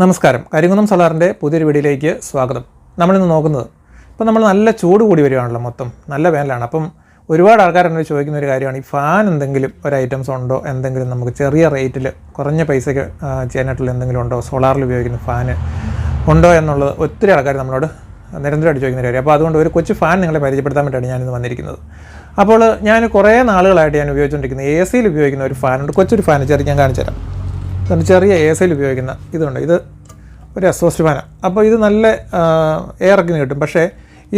നമസ്കാരം. കരിങ്കുന്നം സോളാറിന്റെ പുതിയൊരു വീഡിയോയിലേക്ക് സ്വാഗതം. നമ്മളിന്ന് നോക്കുന്നത് ഇപ്പോൾ നമ്മൾ നല്ല ചൂട് കൂടി വരികയാണല്ലോ മൊത്തം നല്ല വേനലാണ്. അപ്പം ഒരുപാട് ആൾക്കാർ എന്നോട് ചോദിക്കുന്ന ഒരു കാര്യമാണ് ഈ ഫാൻ എന്തെങ്കിലും ഒരു ഐറ്റംസ് ഉണ്ടോ? എന്തെങ്കിലും നമുക്ക് ചെറിയ റേറ്റിൽ കുറഞ്ഞ പൈസയ്ക്ക് ചെയ്യാനായിട്ടുള്ള എന്തെങ്കിലും ഉണ്ടോ? സോളാറിൽ ഉപയോഗിക്കുന്ന ഫാൻ ഉണ്ടോ എന്നുള്ളത് ഒത്തിരി ആൾക്കാർ നമ്മളോട് നിരന്തരമായിട്ട് ചോദിക്കുന്ന കാര്യം അപ്പോൾ അതുകൊണ്ട് ഒരു കൊച്ചു ഫാൻ നിങ്ങളെ പരിചയപ്പെടുത്താൻ വേണ്ടിയാണ് ഞാനിന്ന് വന്നിരിക്കുന്നത്. അപ്പോൾ ഞാൻ കുറേ നാളുകളായിട്ട് ഞാൻ ഉപയോഗിച്ചുകൊണ്ടിരിക്കുന്ന എ സിയിൽ ഉപയോഗിക്കുന്ന ഒരു ഫാനുണ്ട് കൊച്ചൊരു ഫാൻ ചെറിയ ഞാൻ കാണിച്ചു തരാം ഇതുണ്ട് ചെറിയ എ സൈൽ ഉപയോഗിക്കുന്ന ഇതുണ്ട്. ഇത് ഒരു എക്സോസ്റ്റ് ഫാനാണ് അപ്പോൾ ഇത് നല്ല എയറൊക്കെ കിട്ടും. പക്ഷേ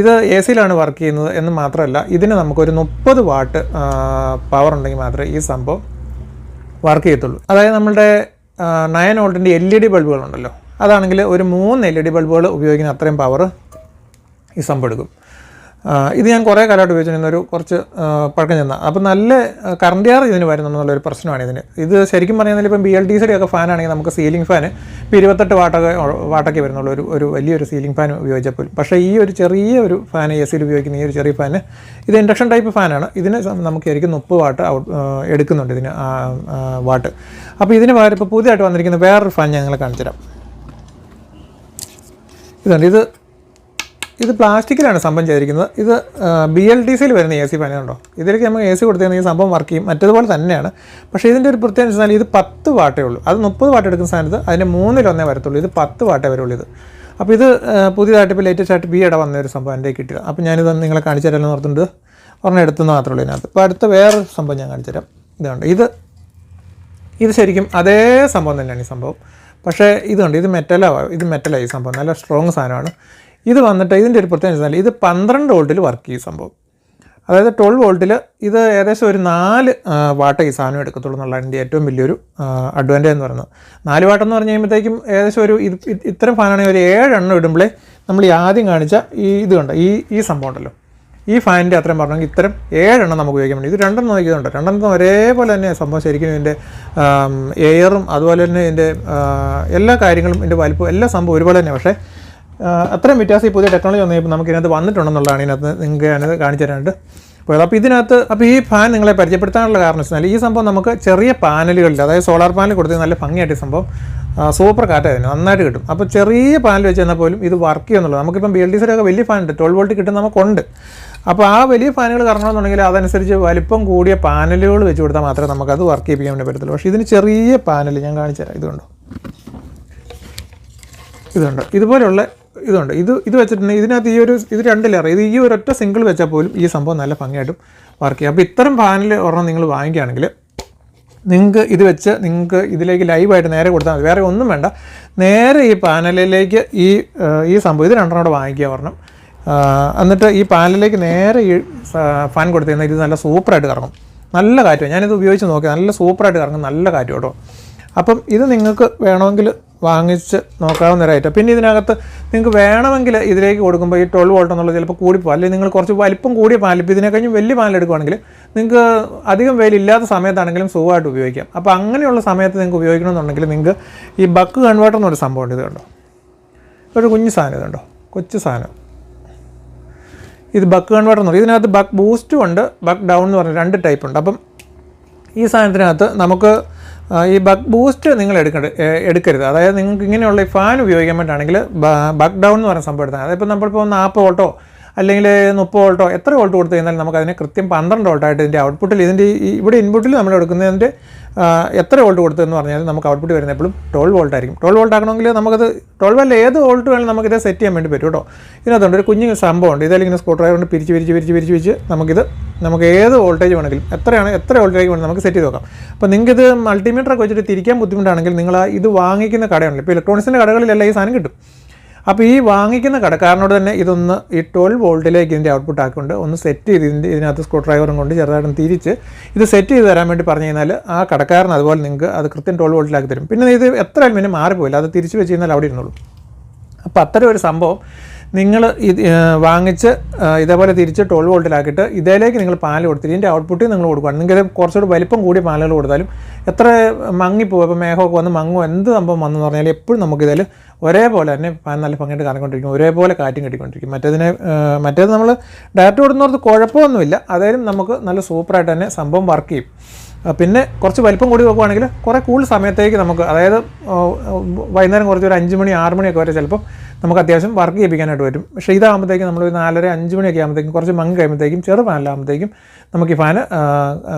ഇത് എ സിയിലാണ് വർക്ക് ചെയ്യുന്നത് എന്ന് മാത്രമല്ല ഇതിന് നമുക്കൊരു മുപ്പത് വാട്ട് പവർ ഉണ്ടെങ്കിൽ മാത്രമേ ഈ സംഭവം വർക്ക് ചെയ്യത്തുള്ളൂ. അതായത് നമ്മുടെ നയൻ വോൾട്ടിന്റെ എൽ ഇ ഡി ബൾബുകളുണ്ടല്ലോ അതാണെങ്കിൽ ഒരു മൂന്ന് എൽ ഇ ഡി ബൾബുകൾ ഉപയോഗിക്കുന്ന അത്രയും പവർ ഈ സംഭവം എടുക്കും. ഇത് ഞാൻ കുറേ കാലമായിട്ട് ഉപയോഗിച്ചിരുന്ന ഒരു കുറച്ച് പഴക്കം ചെന്ന. അപ്പം നല്ല കറണ്ട് ചാർജ് ഇതിന് വരുന്നുള്ളൊരു പ്രശ്നമാണ് ഇതിന്. ഇത് ശരിക്കും പറഞ്ഞാൽ ഇപ്പം ബി എൽ ടി സിയുടെ ഒക്കെ ഫാനാണെങ്കിൽ നമുക്ക് സീലിംഗ് ഫാൻ ഇപ്പോൾ ഇരുപത്തെട്ട് വാട്ടൊക്കെ വാട്ടൊക്കെ വരുന്നുള്ളൂ. ഒരു ഒരു വലിയൊരു സീലിംഗ് ഫാൻ ഉപയോഗിച്ചപ്പോൾ. പക്ഷേ ഈ ഒരു ചെറിയ ഒരു ഫാൻ എ സിയിൽ ഉപയോഗിക്കുന്ന ഈ ഒരു ചെറിയ ഫാൻ ഇത് ഇൻഡക്ഷൻ ടൈപ്പ് ഫാനാണ് ഇതിന് നമുക്ക് ശരിക്കും മുപ്പത് വാട്ട് എടുക്കുന്നുണ്ട് ഇതിന് വാട്ട് അപ്പോൾ ഇതിന് പകരം ഇപ്പോൾ പുതിയതായിട്ട് വന്നിരിക്കുന്ന വേറൊരു ഫാൻ ഞങ്ങൾ കാണിച്ചു തരാം ഇതുണ്ട്. ഇത് ഇത് പ്ലാസ്റ്റിക്കിലാണ് സംഭവം ചെയ്തിരിക്കുന്നത്. ഇത് ബി എൽ ടി സിയിൽ വരുന്ന എ സി ഫാനുണ്ടോ ഇതിലേക്ക് നമുക്ക് എ സി കൊടുത്തിരുന്ന ഈ സംഭവം വർക്ക് ചെയ്യും. മറ്റേതുപോലെ തന്നെയാണ്. പക്ഷേ ഇതിന്റെ ഒരു പ്രത്യേകത വെച്ചാൽ ഇത് പത്ത് വാട്ടേ ഉള്ളൂ. അത് മുപ്പത് വാട്ട് എടുക്കുന്ന സ്ഥാനത്ത് അതിന്റെ മൂന്നിലൊന്നേ വരത്തുള്ളൂ. ഇത് പത്ത് വാട്ടേ വരുള്ളൂ ഇത്. അപ്പോൾ ഇത് പുതിയതായിട്ട് ഇപ്പോൾ ലേറ്റസ്റ്റ് ആയിട്ട് ബി ഇട വന്ന ഒരു സംഭവം എന്റെ കിട്ടിയത്. അപ്പോൾ ഞാനിത് നിങ്ങളെ കാണിച്ചു തരാമെന്ന് ഓർത്തുണ്ട് ഒരെണ്ണം എടുത്തെന്ന് മാത്രമേ ഉള്ളൂ ഇതിനകത്ത്. ഇപ്പോൾ അടുത്ത വേറൊരു സംഭവം ഞാൻ കാണിച്ചു തരാം. ഇതുണ്ട്. ഇത് ഇത് ശരിക്കും അതേ സംഭവം തന്നെയാണ് ഈ സംഭവം. പക്ഷേ ഇതുണ്ട്. ഇത് മെറ്റലാണ് ഇത് മെറ്റലായി സംഭവം. നല്ല സ്ട്രോങ് സാധനമാണ്. ഇത് വന്നിട്ട് ഇതിന്റെ ഒരു പ്രത്യേകത വെച്ചാൽ ഇത് പന്ത്രണ്ട് വോൾട്ടിൽ വർക്ക് ചെയ്യും സംഭവം. അതായത് ട്വൽവ് വോൾട്ടിൽ ഇത് ഏകദേശം ഒരു നാല് വാട്ട് ഈ സാധനം എടുക്കത്തുള്ളൂ എന്നുള്ള എന്റെ ഏറ്റവും വലിയൊരു അഡ്വാന്റേജ് എന്ന് പറയുന്നത്. നാല് വാട്ടെന്ന് പറഞ്ഞു കഴിയുമ്പോഴത്തേക്കും ഏകദേശം ഒരു ഇത് ഇത് ഇത്തരം ഫാനാണെങ്കിൽ ഒരു ഏഴെണ്ണം ഇടുമ്പോഴേ നമ്മൾ ഈ ആദ്യം കാണിച്ച ഈ ഇത് കണ്ട? ഈ ഈ സംഭവം ഉണ്ടല്ലോ. ഈ ഫാനിന്റെ അത്രയും പറഞ്ഞെങ്കിൽ ഇത്തരം ഏഴെണ്ണം നമുക്ക് ഉപയോഗിക്കാൻ വേണ്ടി ഇത് രണ്ടെണ്ണം നോക്കിയതുണ്ട് രണ്ടെണ്ണം ഒരേപോലെ തന്നെ സംഭവം ശരിക്കും ഇതിന്റെ എയറും അതുപോലെ തന്നെ ഇതിന്റെ എല്ലാ കാര്യങ്ങളും ഇതിന്റെ വലിപ്പം എല്ലാ സംഭവം ഒരുപോലെ തന്നെ. പക്ഷേ അത്രയും വ്യത്യാസം ഈ പുതിയ ടെക്നോളജി വന്നപ്പോൾ നമുക്ക് ഇതിനകത്ത് വന്നിട്ടുണ്ടെന്നുള്ളതാണ് ഇതിനകത്ത് നിങ്ങൾക്ക് ഞാനത് കാണിച്ചു തരാനായിട്ട് പോയത് അപ്പോൾ ഇതിനകത്ത് അപ്പോൾ ഈ ഫാൻ നിങ്ങളെ പരിചയപ്പെടുത്താനുള്ള കാരണം വെച്ചാൽ ഈ സംഭവം നമുക്ക് ചെറിയ പാനലുകളിൽ അതായത് സോളാർ പാനൽ കൊടുത്ത് നല്ല ഭംഗിയായിട്ട് സംഭവം സൂപ്പർ കാറ്റായിരുന്നു നന്നായിട്ട് കിട്ടും. അപ്പോൾ ചെറിയ പാനൽ വെച്ച് തന്നാൽ പോലും ഇത് വർക്ക് ചെയ്യുന്നുള്ളൂ നമുക്കിപ്പം ബി എൽ ഡി സിയിലൊക്കെ വലിയ ഫാൻ ഉണ്ട്. ട്വൽവ് വോൾട്ട് കിട്ടുന്ന നമുക്കുണ്ട്. അപ്പോൾ ആ വലിയ ഫാനുകൾ കറങ്ങണമെന്നുണ്ടെങ്കിൽ അതനുസരിച്ച് വലിപ്പം കൂടിയ പാനലുകൾ വെച്ച് കൊടുത്താൽ മാത്രമേ നമുക്കത് വർക്ക് ചെയ്യിപ്പിക്കാൻ വേണ്ടി പറ്റത്തുള്ളൂ. പക്ഷേ ഇതിന് ചെറിയ പാനൽ ഞാൻ കാണിച്ചു തരാം. ഇതുണ്ടോ? ഇതുണ്ട്. ഇതുപോലെയുള്ള ഇതുണ്ട്. ഇത് ഇത് വെച്ചിട്ടുണ്ടെങ്കിൽ ഇതിനകത്ത് ഈ ഒരു ഇത് രണ്ട് ലെയർ ഇത് ഈ ഒരൊറ്റ സിംഗിൾ വെച്ചാൽ പോലും ഈ സംഭവം നല്ല ഭംഗിയായിട്ടും വർക്ക് ചെയ്യും. അപ്പോൾ ഇത്തരം പാനൽ ഒരെണ്ണം നിങ്ങൾ വാങ്ങിക്കുകയാണെങ്കിൽ നിങ്ങൾക്ക് ഇത് വെച്ച് നിങ്ങൾക്ക് ഇതിലേക്ക് ലൈവായിട്ട് നേരെ കൊടുത്താൽ മതി. വേറെ ഒന്നും വേണ്ട. നേരെ ഈ പാനലിലേക്ക് ഈ ഈ സംഭവം ഇത് രണ്ടെണ്ണം കൂടെ വാങ്ങിക്കുക ഒരെണ്ണം. എന്നിട്ട് ഈ പാനലിലേക്ക് നേരെ ഈ ഫാൻ കൊടുത്തു കഴിഞ്ഞാൽ ഇത് നല്ല സൂപ്പറായിട്ട് കറങ്ങും. നല്ല കാറ്റ് ഞാനിത് ഉപയോഗിച്ച് നോക്കി. നല്ല സൂപ്പറായിട്ട് കറങ്ങും. നല്ല കാറ്റ് കേട്ടോ. അപ്പം ഇത് നിങ്ങൾക്ക് വേണമെങ്കിൽ വാങ്ങിച്ച് നോക്കാവുന്ന ഒരു ഐറ്റം പിന്നെ ഇതിനകത്ത് നിങ്ങൾക്ക് വേണമെങ്കിൽ ഇതിലേക്ക് കൊടുക്കുമ്പോൾ ഈ ട്വൽവ് വോൾട്ട് എന്നുള്ളത് ചിലപ്പോൾ കൂടിപ്പോൾ അല്ലെങ്കിൽ നിങ്ങൾ കുറച്ച് വലിപ്പം കൂടിയ പാനൽ ഇപ്പോൾ ഇതിനെ കഴിഞ്ഞ് വലിയ പാനൽ എടുക്കുകയാണെങ്കിൽ നിങ്ങൾക്ക് അധികം വെയിലില്ലാത്ത സമയത്താണെങ്കിലും സുഖമായിട്ട് ഉപയോഗിക്കാം. അപ്പോൾ അങ്ങനെയുള്ള സമയത്ത് നിങ്ങൾക്ക് ഉപയോഗിക്കണമെന്നുണ്ടെങ്കിൽ നിങ്ങൾക്ക് ഈ ബക്ക് കൺവേർട്ടർ എന്നൊരു സംഭവമുണ്ട് കണ്ടോ? ഒരു കുഞ്ഞു സാധനം ഇതുണ്ടോ? കൊച്ചു സാധനം. ഇത് ബക്ക് കൺവേർട്ടർ എന്ന് പറയും. ഇതിനകത്ത് ബക്ക് ബൂസ്റ്റും ഉണ്ട് ബക്ക് ഡൗൺ എന്ന് പറഞ്ഞ രണ്ട് ടൈപ്പ് ഉണ്ട്. അപ്പം ഈ സാധനത്തിനകത്ത് നമുക്ക് ഈ ബക്ക് ബൂസ്റ്റ് നിങ്ങൾ എടുക്കരുത് എടുക്കരുത്. അതായത് നിങ്ങൾക്ക് ഇങ്ങനെയുള്ള ഈ ഫാൻ ഉപയോഗിക്കാൻ വേണ്ടിയാണെങ്കിൽ ബക്ക് ഡൗൺ എന്ന് പറയുന്ന സംഭവം എടുത്താൽ അതിപ്പോൾ നമ്മളിപ്പോൾ നാൽപ്പത് വോൾട്ടോ അല്ലെങ്കിൽ മുപ്പത് വോൾട്ടോ എത്ര വോൾട്ട് കൊടുത്തു കഴിഞ്ഞാൽ നമുക്ക് അതിനെ കൃത്യം പന്ത്രണ്ട് വോൾട്ടായിട്ട് ഇതിന്റെ ഔട്ട്പുട്ടിൽ ഇതിന്റെ ഇവിടെ ഇൻപുട്ടിൽ നമ്മൾ എടുക്കുന്നതിന്റെ എത്ര വോൾട്ട് കൊടുത്തു എന്ന് പറഞ്ഞാൽ നമുക്ക് ഔട്ട്പുട്ട് വരുന്നത് എപ്പോഴും ട്വൽവ് വോൾട്ട് ആയിരിക്കും. ട്വൽവ് വോൾട്ട് ആക്കണമെങ്കിൽ നമുക്കത് ട്വൽവ് അല്ല ഏത് വോൾട്ട് വേണമെങ്കിൽ നമുക്കിത് സെറ്റ് ചെയ്യാൻ വേണ്ടി പറ്റും കേട്ടോ. ഇതിനകത്തുണ്ട് ഒരു കുഞ്ഞു സംഭവമുണ്ട്. ഇതായാലും ഇങ്ങനെ സ്ക്രൂ ഡ്രൈവർ കൊണ്ട് പിരിച്ച് പിരിച്ച് പിരിച്ച് പിരിച്ച് പിരിച്ച് നമുക്കിത് നമുക്ക് ഏത് വോൾട്ടേജ് വേണമെങ്കിലും എത്രയാണ് എത്ര വോൾട്ടേജ് വേണമെങ്കിലും നമുക്ക് സെറ്റ് ചെയ്ത് നോക്കാം. അപ്പോൾ നിങ്ങൾക്ക് ഇത് മൾട്ടിമീറ്ററൊക്കെ വെച്ചിട്ട് തിരിക്കാൻ ബുദ്ധിമുട്ടാണെങ്കിൽ നിങ്ങൾ ഇത് വാങ്ങിക്കുന്ന കടയാണല്ലോ ഇപ്പോൾ ഇലക്ട്രോണിക്സിന്റെ കടകളിലെല്ലാം ഈ സാധനം കിട്ടും. അപ്പോൾ ഈ വാങ്ങിക്കുന്ന കടക്കാരനോട് തന്നെ ഇതൊന്ന് ഈ ട്വൽവ് വോൾട്ടിലേക്ക് ഇതിന്റെ ഔട്ട്പുട്ട് ആക്കിക്കൊണ്ട് ഒന്ന് സെറ്റ് ചെയ്ത് ഇതിന്റെ ഇതിനകത്ത് സ്ക്രൂ ഡ്രൈവറും കൊണ്ട് ചെറുതായിട്ടും തിരിച്ച് ഇത് സെറ്റ് ചെയ്ത് തരാൻ വേണ്ടി പറഞ്ഞു കഴിഞ്ഞാൽ ആ കടക്കാരൻ അതുപോലെ നിങ്ങൾക്ക് അത് കൃത്യം ട്വൽവ് വോൾട്ടിലാക്കി തരും. പിന്നെ ഇത് എത്ര അൽമിനും മാറിപ്പോയില്ല അത് തിരിച്ച് വെച്ച് കഴിഞ്ഞാൽ അവിടെ ഇരുന്നുള്ളൂ അപ്പോൾ അത്തരം ഒരു സംഭവം നിങ്ങൾ ഇത് വാങ്ങിച്ച് ഇതേപോലെ തിരിച്ച് ട്വൽവ് വോൾട്ടിലാക്കിയിട്ട് ഇതേലേക്ക് നിങ്ങൾ പാൽ കൊടുത്തിട്ട് ഇതിന്റെ ഔട്ട്പുട്ടിൽ നിങ്ങൾ കൊടുക്കുകയാണ് നിങ്ങൾക്ക് കുറച്ചുകൂടി വലിപ്പം കൂടി പാലുകൾ കൊടുത്താലും എത്ര മങ്ങിപ്പോകും ഇപ്പോൾ മേഘമൊക്കെ വന്ന് മങ്ങും. എന്ത് സംഭവം വന്നെന്ന് പറഞ്ഞാൽ എപ്പോഴും നമുക്കിതിൽ ഒരേപോലെ തന്നെ പാൻ നല്ല ഭംഗിയായിട്ട് കറങ്ങിക്കൊണ്ടിരിക്കും ഒരേപോലെ കാറ്റും കെട്ടിക്കൊണ്ടിരിക്കും. മറ്റേതിനെ മറ്റേത് നമ്മൾ ഡയറക്റ്റ് കൊടുക്കുന്നവർക്ക് കുഴപ്പമൊന്നുമില്ല. അതായാലും നമുക്ക് നല്ല സൂപ്പറായിട്ട് തന്നെ സംഭവം വർക്ക് ചെയ്യും. പിന്നെ കുറച്ച് വലിപ്പം കൂടി നോക്കുവാണെങ്കിൽ കുറേ കൂടുതൽ സമയത്തേക്ക് നമുക്ക് അതായത് വൈകുന്നേരം കുറച്ച് ഒരു അഞ്ച് മണി ആറ് മണിയൊക്കെ വരെ ചിലപ്പം നമുക്ക് അത്യാവശ്യം വർക്ക് ചെയ്യിപ്പിക്കാനായിട്ട് പറ്റും. പക്ഷേ ഇതാകുമ്പോഴത്തേക്കും നമ്മൾ ഒരു നാലര അഞ്ച് മണിയൊക്കെ ആകുമ്പോഴത്തേക്കും കുറച്ച് മങ്ങ് കഴിയുമ്പോഴത്തേക്കും ചെറു ഫാനിലാകുമ്പോഴത്തേക്കും നമുക്ക് ഈ ഫാന്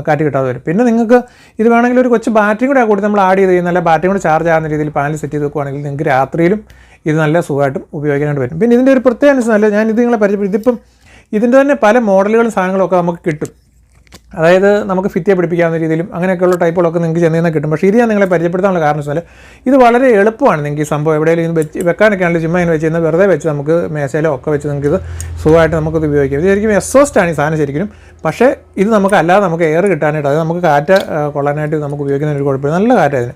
കാറ്റ് കിട്ടാതെ വരും. പിന്നെ നിങ്ങൾക്ക് ഇത് വേണമെങ്കിൽ ഒരു കൊച്ചു ബാറ്ററി കൂടെ കൂടി നമ്മൾ ആഡ് ചെയ്ത് കഴിഞ്ഞാൽ ബാറ്ററി കൂടെ ചാർജ് ആകുന്ന രീതിയിൽ പാനൽ സെറ്റ് ചെയ്ത് വെക്കുവാണെങ്കിൽ നിങ്ങൾക്ക് രാത്രിയിലും ഇത് നല്ല സുഖമായിട്ടും ഉപയോഗിക്കാനായിട്ട് വരും പിന്നെ ഇതിന്റെ ഒരു പ്രത്യേക അനുസരിച്ച് ഞാൻ ഇത് നിങ്ങളെ പരിചയപ്പെടും ഇതിപ്പം ഇതിന്റെ തന്നെ പല മോഡലുകളും സാധനങ്ങളും ഒക്കെ നമുക്ക് കിട്ടും. അതായത് നമുക്ക് ഫിത്തിയെ പിടിപ്പിക്കാവുന്ന രീതിയിലും അങ്ങനെയൊക്കെയുള്ള ടൈപ്പുകളൊക്കെ നിങ്ങൾക്ക് ചെന്ന് കഴിഞ്ഞാൽ കിട്ടും. പക്ഷേ ഇത് ഞാൻ നിങ്ങളെ പരിചയപ്പെടുത്താനുള്ള കാരണം വെച്ചാൽ ഇത് വളരെ എളുപ്പമാണ് നിങ്ങൾക്ക് ഈ സംഭവം എവിടെയെങ്കിലും വെച്ച് വെക്കാനൊക്കെ ആണെങ്കിൽ ചുമ്മാ ഇങ്ങനെ വെച്ച് കഴിഞ്ഞാൽ വെറുതെ വെച്ച് നമുക്ക് മേശയിലോ ഒക്കെ വെച്ച് നിങ്ങൾക്ക് ഇത് സുഖമായിട്ട് നമുക്കത് ഉപയോഗിക്കാം. ഇത് ശരിക്കും എസ്സോസ്റ്റാണ് ഈ സാധനം ശരിക്കും. പക്ഷേ ഇത് നമുക്ക് അല്ലാതെ നമുക്ക് എയർ കിട്ടാനായിട്ട് അത് നമുക്ക് കാറ്റ് കൊള്ളാനായിട്ട് നമുക്ക് ഉപയോഗിക്കുന്ന ഒരു കുഴപ്പമില്ല. നല്ല കാറ്റ് അതിന്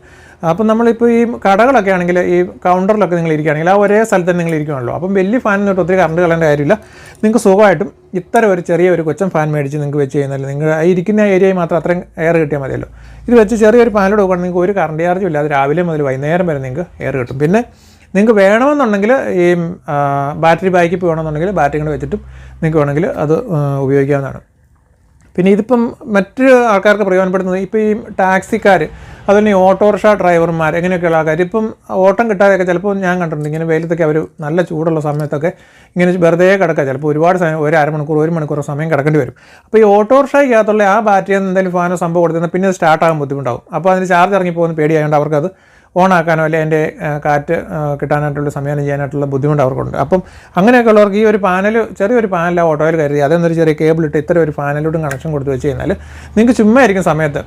അപ്പം നമ്മളിപ്പോൾ ഈ കടകളൊക്കെ ആണെങ്കിൽ ഈ കൗണ്ടറിലൊക്കെ നിങ്ങൾ ഇരിക്കുകയാണെങ്കിൽ ആ ഒരേ സ്ഥലത്ത് നിങ്ങൾ ഇരിക്കുകയാണല്ലോ. അപ്പം വലിയ ഫാനിൽ തൊട്ട് ഒത്തിരി കറണ്ട് കളയേണ്ട കാര്യമില്ല. നിങ്ങൾക്ക് സുഖമായിട്ടും ഇത്ര ഒരു ചെറിയ ഒരു കൊച്ചൻ ഫാൻ മേടിച്ച് നിങ്ങൾക്ക് വെച്ച് കഴിഞ്ഞാൽ നിങ്ങൾ ഇരിക്കുന്ന ഏരിയയിൽ മാത്രം അത്രയും എയർ കിട്ടിയാൽ മതിയല്ലോ. ഇത് വെച്ച് ചെറിയൊരു ഫാനിലൂടെ കൊടുക്കുകയാണെങ്കിൽ നിങ്ങൾക്ക് ഒരു കറണ്ട് ചാർജും ഇല്ലാതെ രാവിലെ മുതൽ വൈകുന്നേരം വരെ നിങ്ങൾക്ക് എയർ കിട്ടും. പിന്നെ നിങ്ങൾക്ക് വേണമെന്നുണ്ടെങ്കിൽ ഈ ബാറ്ററി ബാക്കപ്പ് വേണമെന്നുണ്ടെങ്കിൽ ബാറ്ററി കൂടെ വെച്ചിട്ടും നിങ്ങൾക്ക് വേണമെങ്കിൽ അത് ഉപയോഗിക്കാവുന്നതാണ്. പിന്നെ ഇതിപ്പം മറ്റ് ആൾക്കാർക്ക് പ്രയോജനപ്പെടുന്നത് ഇപ്പോൾ ഈ ടാക്സിക്കാർ അതുപോലെ ഓട്ടോറിക്ഷ ഡ്രൈവർമാർ എങ്ങനെയൊക്കെയുള്ള ആൾക്കാർ ഇപ്പം ഓട്ടം കിട്ടാതെയൊക്കെ ചിലപ്പോൾ ഞാൻ കണ്ടിട്ടുണ്ട് ഇങ്ങനെ വെയിലത്തൊക്കെ അവർ നല്ല ചൂടുള്ള സമയത്തൊക്കെ ഇങ്ങനെ വെറുതെ കിടക്കുക. ചിലപ്പോൾ ഒരുപാട് സമയം ഒരു അരമണിക്കൂർ ഒരു മണിക്കൂർ സമയം കിടക്കേണ്ടി വരും. അപ്പോൾ ഈ ഓട്ടോറിക്ഷയ്ക്കകത്തുള്ള ആ ബാറ്ററിയിൽ എന്തെങ്കിലും ഫാനോ സംഭവം കൊടുത്തിരുന്നാൽ പിന്നെ സ്റ്റാർട്ട് സ്റ്റാർട്ടാകാൻ ബുദ്ധിമുട്ടാകും അപ്പോൾ അതിന് ചാർജ് ഇറങ്ങി പോകുന്ന പേടിയായതുകൊണ്ട് അവർക്കത് ഓൺ ആക്കാനോ അല്ലെങ്കിൽ അതിന്റെ കാറ്റ് കിട്ടാനായിട്ടുള്ള സംവിധാനം ചെയ്യാനായിട്ടുള്ള ബുദ്ധിമുട്ട് അവർക്കുണ്ട്. അപ്പം അങ്ങനെയൊക്കെ ഉള്ളവർക്ക് ഈ ഒരു പാനൽ ചെറിയൊരു പാനൽ ഓട്ടോയിൽ കരുതി അതെന്നൊരു ചെറിയ കേബിൾ ഇട്ട് ഇത്ര ഒരു പാനലോടും കണക്ഷൻ കൊടുത്ത് വെച്ച് കഴിഞ്ഞാൽ നിങ്ങൾക്ക് ചുമ്മാ ആയിരിക്കും സമയത്ത്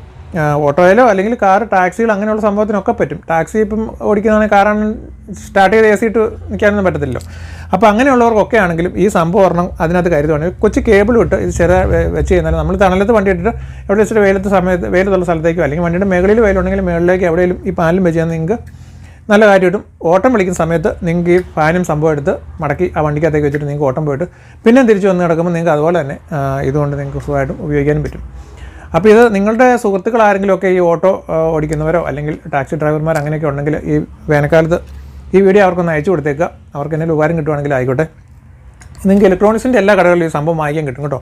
ഓട്ടോയിലോ അല്ലെങ്കിൽ കാർ ടാക്സികൾ അങ്ങനെയുള്ള സംഭവത്തിനൊക്കെ പറ്റും. ടാക്സി ഇപ്പം ഓടിക്കുന്നതാണെങ്കിൽ കാറാണ് സ്റ്റാർട്ട് ചെയ്ത് എ സി ഇട്ട് നിൽക്കാനൊന്നും പറ്റത്തില്ലല്ലോ. അപ്പോൾ അങ്ങനെയുള്ളവർക്കൊക്കെ ആണെങ്കിലും ഈ സംഭവം ഒരെണ്ണം അതിനകത്ത് കരുതുവാണെങ്കിൽ കൊച്ചു കേബിൾ ഇട്ട് ഇത് ചെറിയ വെച്ച് കഴിഞ്ഞാൽ നമ്മൾ തണലത്ത് വണ്ടി ഇട്ടിട്ട് എവിടെ വെച്ചിട്ട് വെയിലത്ത് സമയത്ത് വെയിലത്തുള്ള സ്ഥലത്തേക്കോ അല്ലെങ്കിൽ വണ്ടിയുടെ മേളിൽ വെയിലുണ്ടെങ്കിൽ മുകളിലേക്ക് എവിടെയും ഈ പാനലും വെച്ച് നിങ്ങൾക്ക് നല്ല കാര്യം കിട്ടും. ഓട്ടം വിളിക്കുന്ന സമയത്ത് നിങ്ങൾക്ക് ഈ ഫാനും സംഭവം എടുത്ത് മടക്കി ആ വണ്ടിക്കകത്തേക്ക് വെച്ചിട്ട് നിങ്ങൾക്ക് ഓട്ടം പോയിട്ട് പിന്നെ തിരിച്ച് വന്ന് കിടക്കുമ്പോൾ നിങ്ങൾക്ക് അതുപോലെ തന്നെ ഇതുകൊണ്ട് നിങ്ങൾക്ക് സുഖമായിട്ടും ഉപയോഗിക്കാനും പറ്റും. അപ്പോൾ ഇത് നിങ്ങളുടെ സുഹൃത്തുക്കൾ ആരെങ്കിലും ഒക്കെ ഈ ഓട്ടോ ഓടിക്കുന്നവരോ അല്ലെങ്കിൽ ടാക്സി ഡ്രൈവർമാർ അങ്ങനെയൊക്കെ ഉണ്ടെങ്കിൽ ഈ വേനൽക്കാലത്ത് ഈ വീഡിയോ അവർക്കൊന്ന് അയച്ചു കൊടുത്തേക്കുക. അവർക്ക് എന്തെങ്കിലും ഉപകാരം കിട്ടുവാണെങ്കിൽ ആയിക്കോട്ടെ. നിങ്ങൾക്ക് ഇലക്ട്രോണിക്സിന്റെ എല്ലാ കടകളിലും ഈ സംഭവം വാങ്ങിക്കാൻ കിട്ടും കേട്ടോ.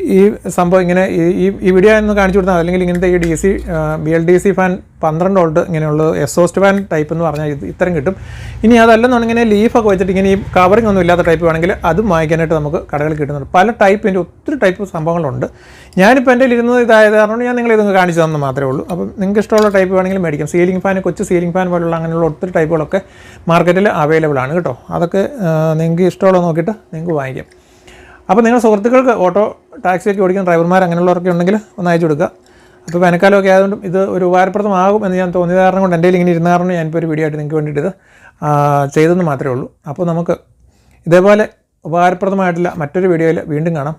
ഈ സംഭവം ഇങ്ങനെ ഈ- ഈ വീഡിയോ ഒന്ന് കാണിച്ചു കൊടുത്താൽ അല്ലെങ്കിൽ ഇങ്ങനത്തെ ഈ D C B L D C fan പന്ത്രണ്ട് വോൾട്ട് ഇങ്ങനെയുള്ള എക്സോസ്റ്റ് ഫാൻ ടൈപ്പ് എന്ന് പറഞ്ഞാൽ ഇത് ഇത്തരം കിട്ടും. ഇനി അതല്ലെന്നുണ്ടെങ്കിൽ ലീഫൊക്കെ വെച്ചിട്ട് ഇങ്ങനെ ഈ കവറിംഗ് ഒന്നും ഇല്ലാത്ത ടൈപ്പ് വേണമെങ്കിൽ അതും വാങ്ങിക്കാനായിട്ട് നമുക്ക് കടകളിൽ കിട്ടുന്നുണ്ട്. പല ടൈപ്പിന്റെ ഒത്തിരി ടൈപ്പ് സംഭവങ്ങളുണ്ട്. ഞാനിപ്പോൾ എന്റെ ഇരുന്നത് ഇതായത് കാരണം ഞാൻ നിങ്ങൾ ഇതൊന്ന് കാണിച്ചു തന്നെ മാത്രമേ ഉള്ളൂ. അപ്പം നിങ്ങൾക്ക് ഇഷ്ടമുള്ള ടൈപ്പ് വേണമെങ്കിൽ മേടിക്കാം. സീലിംഗ് ഫാൻ കൊച്ചു സീലിംഗ് ഫാൻ പോലുള്ള അങ്ങനെയുള്ള ഒത്തിരി ടൈപ്പുകളൊക്കെ മാർക്കറ്റിൽ അവൈലബിൾ ആണ് കേട്ടോ. അതൊക്കെ നിങ്ങൾക്ക് ഇഷ്ടമുള്ള നോക്കിയിട്ട് നിങ്ങൾക്ക് വാങ്ങിക്കാം. അപ്പോൾ നിങ്ങൾ സുഹൃത്തുക്കൾക്ക് ഓട്ടോ ടാക്സിയൊക്കെ ഓടിക്കുന്ന ഡ്രൈവർമാർ അങ്ങനെയുള്ളവരൊക്കെ ഉണ്ടെങ്കിൽ ഒന്ന് അയച്ചു കൊടുക്കുക. അപ്പോൾ വേനൽക്കാലമൊക്കെ ആയതുകൊണ്ട് ഇത് ഒരു ഉപകാരപ്രദമാകും എന്ന് ഞാൻ തോന്നിയ കാരണം കൊണ്ട് എന്റെ ഇങ്ങനെ ഇരുന്ന കാരണം ഞാനിപ്പോൾ ഒരു വീഡിയോ ആയിട്ട് നിങ്ങൾക്ക് വേണ്ടിയിട്ട് ഇത് ചെയ്തെന്ന് മാത്രമേ ഉള്ളൂ. അപ്പോൾ നമുക്ക് ഇതേപോലെ ഉപകാരപ്രദമായിട്ടുള്ള മറ്റൊരു വീഡിയോയിൽ വീണ്ടും കാണാം.